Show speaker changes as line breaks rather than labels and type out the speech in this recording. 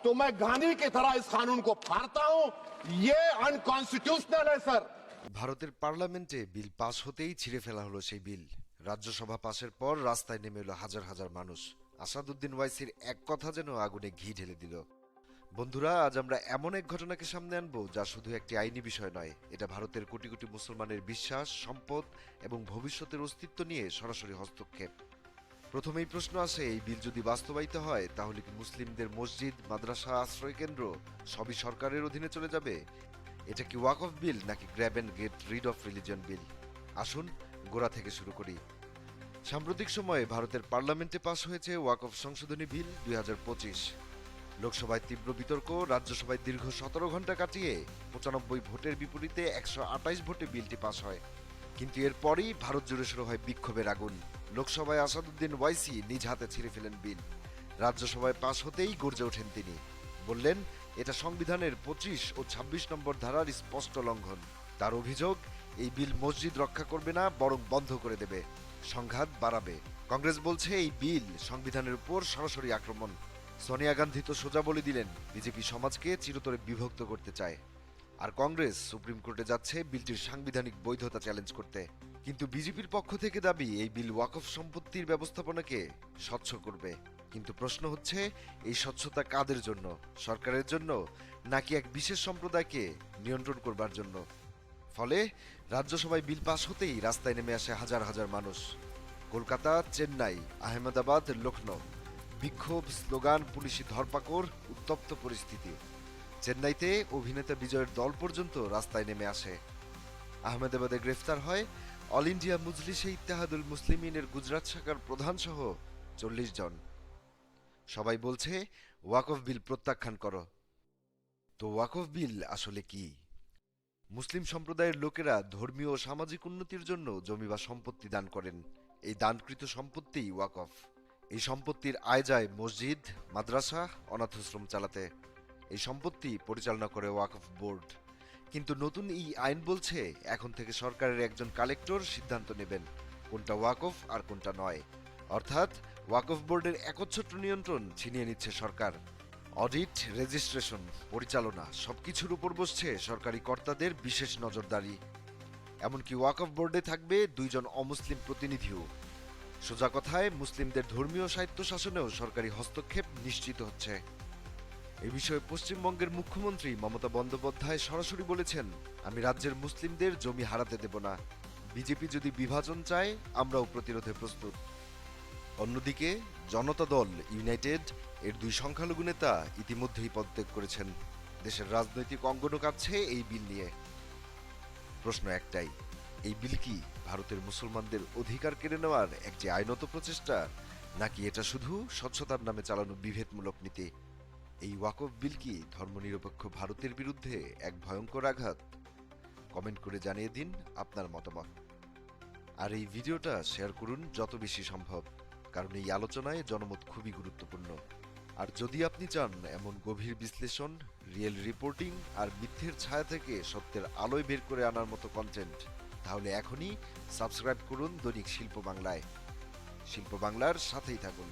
तो मैं गांधी की तरह इस कानून को फाड़ता हूं ये अनकॉन्स्टिट्यूशनल है सर
ভারতের পার্লামেন্টে বিল পাস হতেই ছিঁড়ে ফেলা হলো সেই বিল রাজ্যসভা পাশের পর রাস্তায় নেমে এলো হাজার হাজার মানুষ আসাদুদ্দিন ওয়াইসির এক কথা যেন আগুনে ঘি ঢেলে দিল বন্ধুরা আজ আমরা এমন এক ঘটনাকে সামনে আনবো যা শুধু একটি আইনি বিষয় নয় এটা ভারতের কোটি কোটি মুসলমানের বিশ্বাস সম্পদ এবং ভবিষ্যতের অস্তিত্ব নিয়ে সরাসরি হস্তক্ষেপ প্রথমেই প্রশ্ন আসে এই বিল যদি বাস্তবায়িত হয়, তাহলে কি মুসলিমদের মসজিদ, মাদ্রাসা আশ্রয় কেন্দ্র সবই সরকারের অধীনে চলে যাবে? এটা কি ওয়াক অফ বিল নাকি grab and get rid of religion bill? আসুন, গোড়া থেকে শুরু করি। সাম্প্রতিক সময়ে ভারতের পার্লামেন্টে পাশ হয়েছে ওয়াক অফ সংশোধনী বিল দুই হাজার পঁচিশ। লোকসভায় তীব্র বিতর্ক, রাজ্যসভায় দীর্ঘ সতেরো ঘণ্টা কাটিয়ে পঁচানব্বই ভোটের বিপরীতে একশো ভোটে বিলটি পাশ হয়। কিন্তু এরপরই ভারত জুড়ে শুরু হয় বিক্ষোভের আগুন। লোকসভায় আসাদুদ্দিন ওয়াইসি নিজ হাতে ছিঁড়ে ফেলেন বিল রাজ্যসভায় পাশ হতেই গর্জে ওঠেন তিনি। বললেন, এটা সংবিধানের পঁচিশ ও ২৬ নম্বর ধারার স্পষ্ট লঙ্ঘন। তার অভিযোগ, এই বিল মসজিদ রক্ষা করবে না, বরং বন্ধ করে দেবে। সংঘাত বাড়াবে। কংগ্রেস বলছে, এই বিল সংবিধানের উপর সরাসরি আক্রমণ। সোনিয়া গান্ধী তো সোজা বলে দিলেন, বিজেপি সমাজকে চিরতরে বিভক্ত করতে চায়। আর কংগ্রেস সুপ্রিম কোর্টে যাচ্ছে বিলটির সাংবিধানিক বৈধতা চ্যালেঞ্জ করতে। কিন্তু বিজেপির পক্ষ থেকে দাবি, এই বিল ওয়াকফ সম্পত্তির ব্যবস্থাপনাকে স্বচ্ছ করবে। কিন্তু প্রশ্ন হচ্ছে, এই স্বচ্ছতা কাদের জন্য? সরকারের জন্য? নাকি এক বিশেষ সম্প্রদায়কে নিয়ন্ত্রণ করবার জন্য? ফলে রাজ্যসভায় বিল পাশ হতেই রাস্তায় নেমে আসে হাজার হাজার মানুষ। কলকাতা, চেন্নাই, আহমেদাবাদ লখনৌ বিক্ষোভ, স্লোগান, পুলিশি ধরপাকড়, উত্তপ্ত পরিস্থিতি। চেন্নাইতে অভিনেতা বিজয়ের দল পর্যন্ত রাস্তায় নেমে আসে। আহমেদাবাদে গ্রেফতার হয় অল ইন্ডিয়া মুজলিসে ইত্তেহাদুল মুসলিমিনের গুজরাট শাখার প্রধান সহ চল্লিশ জন। সবাই বলছে ওয়াকফ বিল প্রত্যাখ্যান করো। তো ওয়াকফ বিল আসলে কি? মুসলিম সম্প্রদায়ের লোকেরা ধর্মীয় ও সামাজিক উন্নতির জন্য জমি বা সম্পত্তি দান করেন। এই দানকৃত সম্পত্তি ওয়াকফ এই সম্পত্তির আয় যায় মসজিদ, মাদ্রাসা, অনাথাশ্রম চালাতে। এই সম্পত্তি পরিচালনা করে ওয়াকফ বোর্ড। কিন্তু নতুন এই আইন বলছে, এখন থেকে সরকারের একজন কালেক্টর সিদ্ধান্ত নেবেন কোনটা ওয়াকফ আর কোনটা নয়। অর্থাৎ ওয়াকফ বোর্ডের একচ্ছত্র নিয়ন্ত্রণ ছিনিয়ে নিচ্ছে সরকার। অডিট, রেজিস্ট্রেশন, পরিচালনা সবকিছুর উপর বসছে সরকারি কর্তাদের বিশেষ নজরদারি। এমনকি ওয়াকফ বোর্ডে থাকবে দুইজন অমুসলিম প্রতিনিধিও। সোজা কথায়, মুসলিমদের ধর্মীয় সাহিত্য শাসনেও সরকারি হস্তক্ষেপ নিশ্চিত হচ্ছে। এ বিষয়ে পশ্চিমবঙ্গের মুখ্যমন্ত্রী মমতা বন্দ্যোপাধ্যায় সরাসরি বলেছেন, আমি রাজ্যের মুসলিমদের জমি হারাতে দেব না। বিজেপি যদি বিভাজন চায়, আমরাও প্রতিরোধে প্রস্তুত। অন্যদিকে, জনতা দল ইউনাইটেড এর দুই সংখ্যালঘু নেতা ইতিমধ্যেই পদত্যাগ করেছেন। দেশের রাজনৈতিক অঙ্গনও কাটছে এই বিল নিয়ে। প্রশ্ন একটাই, এই বিল কি ভারতের মুসলমানদের অধিকার কেড়ে নেওয়ার একটি আইনত প্রচেষ্টা, নাকি এটা শুধু স্বচ্ছতার নামে চালানো বিভেদমূলক নীতি? এই ওয়াকফ বিল কি ধর্মনিরপেক্ষ ভারতের বিরুদ্ধে এক ভয়ঙ্কর আঘাত? কমেন্ট করে জানিয়ে দিন আপনার মতামত। আর এই ভিডিওটা শেয়ার করুন যত বেশি সম্ভব, কারণ এই আলোচনায় জনমত খুবই গুরুত্বপূর্ণ। আর যদি আপনি চান এমন গভীর বিশ্লেষণ, রিয়েল রিপোর্টিং আর মিথ্যের ছায়া থেকে সত্যের আলোয় বের করে আনার মতো কন্টেন্ট তাহলে এখনই সাবস্ক্রাইব করুন দৈনিক শিল্প বাংলায়। শিল্প বাংলার সাথেই থাকুন।